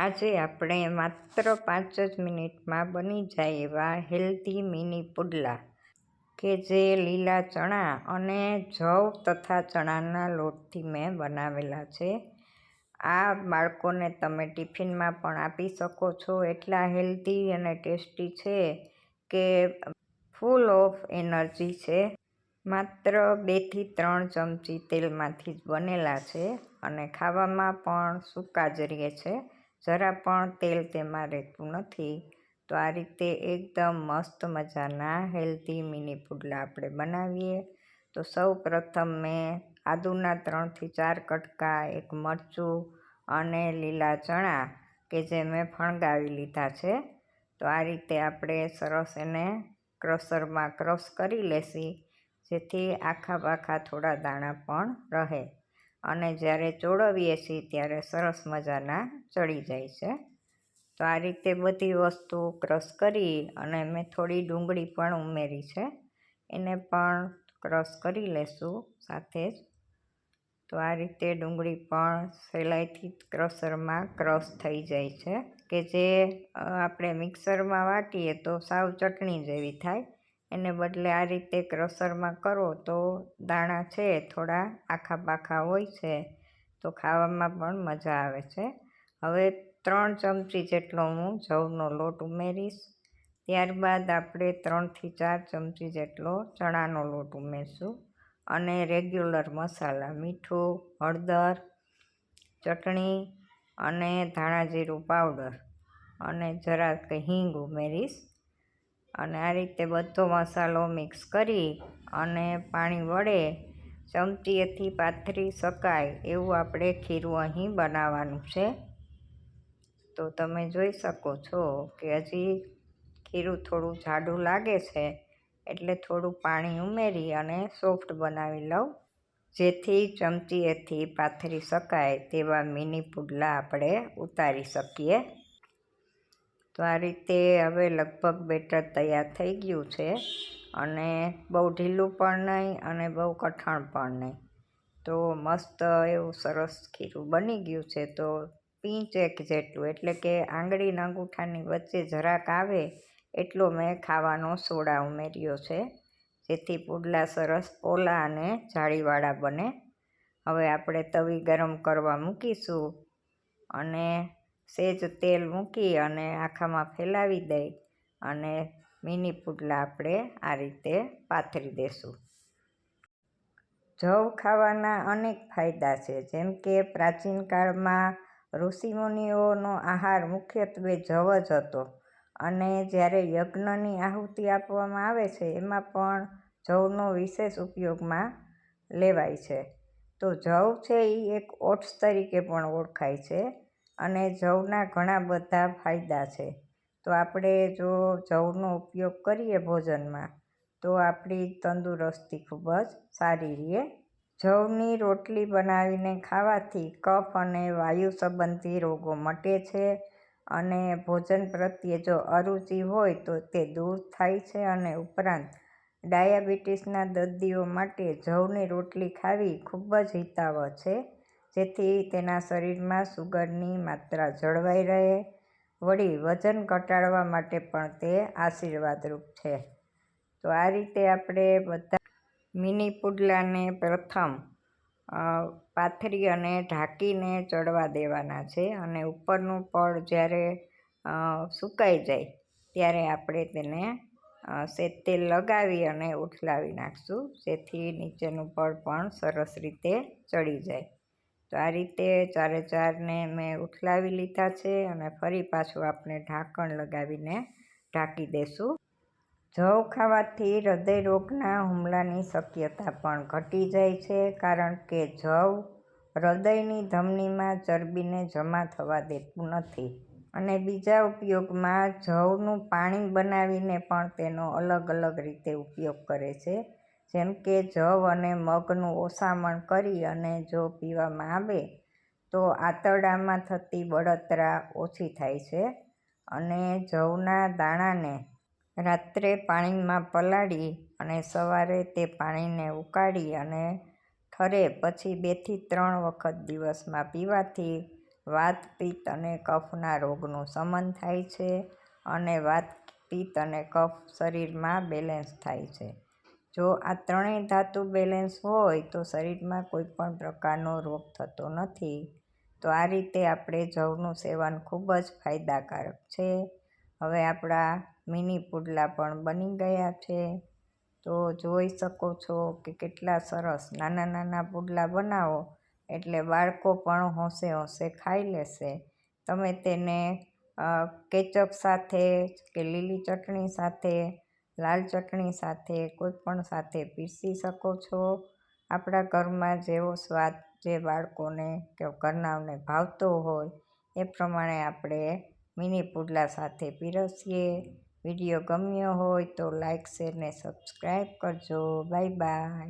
આજે આપણે માત્ર પાંચ જ મિનિટમાં બની જાય એવા હેલ્ધી મિની પુડલા કે જે લીલા ચણા અને જવ તથા ચણાના લોટથી મેં બનાવેલા છે. આ બાળકોને તમે ટિફિનમાં પણ આપી શકો છો. એટલા હેલ્ધી અને ટેસ્ટી છે કે ફૂલ ઓફ એનર્જી છે. માત્ર બેથી ત્રણ ચમચી તેલમાંથી જ બનેલા છે અને ખાવામાં પણ સૂકા જ રહે છે. જરા પણ તેલ તેમાં રહેતું નથી. તો આ રીતે એકદમ મસ્ત મજાના હેલ્ધી મિની પુડલા આપણે બનાવીએ. તો સૌ પ્રથમ મેં આદુના ત્રણથી ચાર કટકા એક મરચું અને લીલા ચણા કે જે મેં ફણગાવી લીધા છે. તો આ રીતે આપણે સરસ એને ક્રશરમાં ક્રશ કરી લેશી, જેથી આખા પાખા થોડા દાણા પણ રહે. અને જ્યારે ચોળવીએ છીએ ત્યારે સરસ મજાના ચડી જાય છે. તો આ રીતે બધી વસ્તુ ક્રશ કરી અને મેં થોડી ડુંગળી પણ ઉમેરી છે. એને પણ ક્રશ કરી લેશું સાથે જ. તો આ રીતે ડુંગળી પણ સહેલાઈથી ક્રશરમાં ક્રશ થઈ જાય છે કે જે આપણે મિક્સરમાં વાટીએ તો સાવ ચટણી જેવી થાય. એને બદલે આ રીતે ક્રશરમાં કરો તો દાણા છે થોડા આખા પાખા હોય છે, તો ખાવામાં પણ મજા આવે છે. હવે ત્રણ ચમચી જેટલો હું જવનો લોટ ઉમેરીશ. ત્યારબાદ આપણે ત્રણથી ચાર ચમચી જેટલો ચણાનો લોટ ઉમેરશું અને રેગ્યુલર મસાલા, મીઠું, હળદર, ચટણી અને ધાણા જીરું પાવડર અને જરાક હિંગ ઉમેરીશ. અને આ રીતે બધો મસાલો મિક્સ કરી અને પાણી વડે ચમચીએથી પાથરી શકાય એવું આપણે ખીરું અહીં બનાવવાનું છે. તો તમે જોઈ શકો છો કે હજી ખીરું થોડું જાડું લાગે છે, એટલે થોડું પાણી ઉમેરી અને સોફ્ટ બનાવી લઉં, જેથી ચમચીએથી પાથરી શકાય તેવા મિની પુડલા આપણે ઉતારી શકીએ. તો આ રીતે હવે લગભગ બેટર તૈયાર થઈ ગયું છે. અને બહુ ઢીલું પણ નહીં અને બહુ કઠણ પણ નહીં. તો મસ્ત એવું સરસ ખીરું બની ગયું છે. તો પીંચ એક જેટલું, એટલે કે આંગળીના અંગૂઠાની વચ્ચે જરાક આવે એટલો મેં ખાવાનો સોડા ઉમેર્યો છે. જેથી પુડલા સરસ પોલા અને જાળીવાળા બને. હવે આપણે તવી ગરમ કરવા મૂકીશું. અને સેજ તેલ મૂકી અને આખામાં ફેલાવી દઈ અને મિની પુડલા આપણે આ રીતે પાથરી દેશું. જવ ખાવાના અનેક ફાયદા છે, જેમ કે પ્રાચીન કાળમાં ઋષિમુનિઓનો આહાર મુખ્યત્વે જવ જ હતો અને જ્યારે યજ્ઞની આહુતિ આપવામાં આવે છે, એમાં પણ જવનો વિશેષ ઉપયોગમાં લેવાય છે. તો જવ છે એ એક ઓટ્સ તરીકે પણ ઓળખાય છે અને જવના ઘણા બધા ફાયદા છે. તો આપણે જો જવનો ઉપયોગ કરીએ ભોજનમાં, તો આપણી તંદુરસ્તી ખૂબ જ સારી રહે. જવની રોટલી બનાવીને ખાવાથી કફ અને વાયુ સંબંધી રોગો મટે છે અને ભોજન પ્રત્યે જો અરુચિ હોય તો તે દૂર થાય છે અને ઉપરાંત ડાયાબિટીસના દર્દીઓ માટે જવની રોટલી ખાવી ખૂબ જ હિતાવહ છે. જેથી તેના શરીરમાં સુગરની માત્રા જળવાઈ રહે. વળી વજન ઘટાડવા માટે પણ તે આશીર્વાદરૂપ છે. તો આ રીતે આપણે બધા મિની પુડલાને પ્રથમ પાથરી અને ઢાંકીને ચડવા દેવાના છે અને ઉપરનું પડ જ્યારે સુકાઈ જાય ત્યારે આપણે તેને સેજ તેલ લગાવી અને ઉથલાવી નાખશું જેથી નીચેનું પડ પણ સરસ રીતે ચડી જાય. તો આ રીતે ચારે ચારને મેં ઉથલાવી લીધા છે અને ફરી પાછું આપણે ઢાંકણ લગાવીને ઢાંકી દેશું. જવ ખાવાથી હૃદય રોગના હુમલાની શક્યતા પણ ઘટી જાય છે, કારણ કે જવ હૃદયની ધમનીમાં ચરબીને જમા થવા દેતું નથી અને બીજા ઉપયોગમાં જવનું પાણી બનાવીને પણ તેનો અલગ અલગ રીતે ઉપયોગ કરે છે. જેમ કે જવ અને મગનું ઓસામણ કરી અને જો પીવામાં આવે, તો આંતરડામાં થતી બળતરા ઓછી થાય છે અને જવના દાણાને રાત્રે પાણીમાં પલાળી અને સવારે તે પાણીને ઉકાળી અને ઠરે પછી બેથી ત્રણ વખત દિવસમાં પીવાથી વાત પિત્ત અને કફના રોગનું શમન થાય છે અને વાત પિત્ત અને કફ શરીરમાં બેલેન્સ થાય છે. જો આ ત્રણેય ધાતુ બેલેન્સ હોય તો શરીરમાં કોઈ પણ પ્રકારનો રોગ થતો નથી. તો આ રીતે આપણે જવનું સેવન ખૂબ જ ફાયદાકારક છે. હવે આપણા મિની પુડલા પણ બની ગયા છે. તો જોઈ શકો છો કે કેટલા સરસ નાના નાના પુડલા બનાવો, એટલે બાળકો પણ હોંશે હોંશે ખાઈ લેશે. તમે તેને કેચઅપ સાથે કે લીલી ચટણી સાથે લાલ ચટણી સાથે કોઈપણ સાથે પીરસી શકો છો. આપણા ઘરમાં જેવો સ્વાદ જે બાળકોને કે ઘરનાઓને ભાવતો હોય, એ પ્રમાણે આપણે મિની પુડલા સાથે પીરસીએ. વીડિયો ગમ્યો હોય તો લાઇક શેર ને સબસ્ક્રાઈબ કરજો. Bye bye.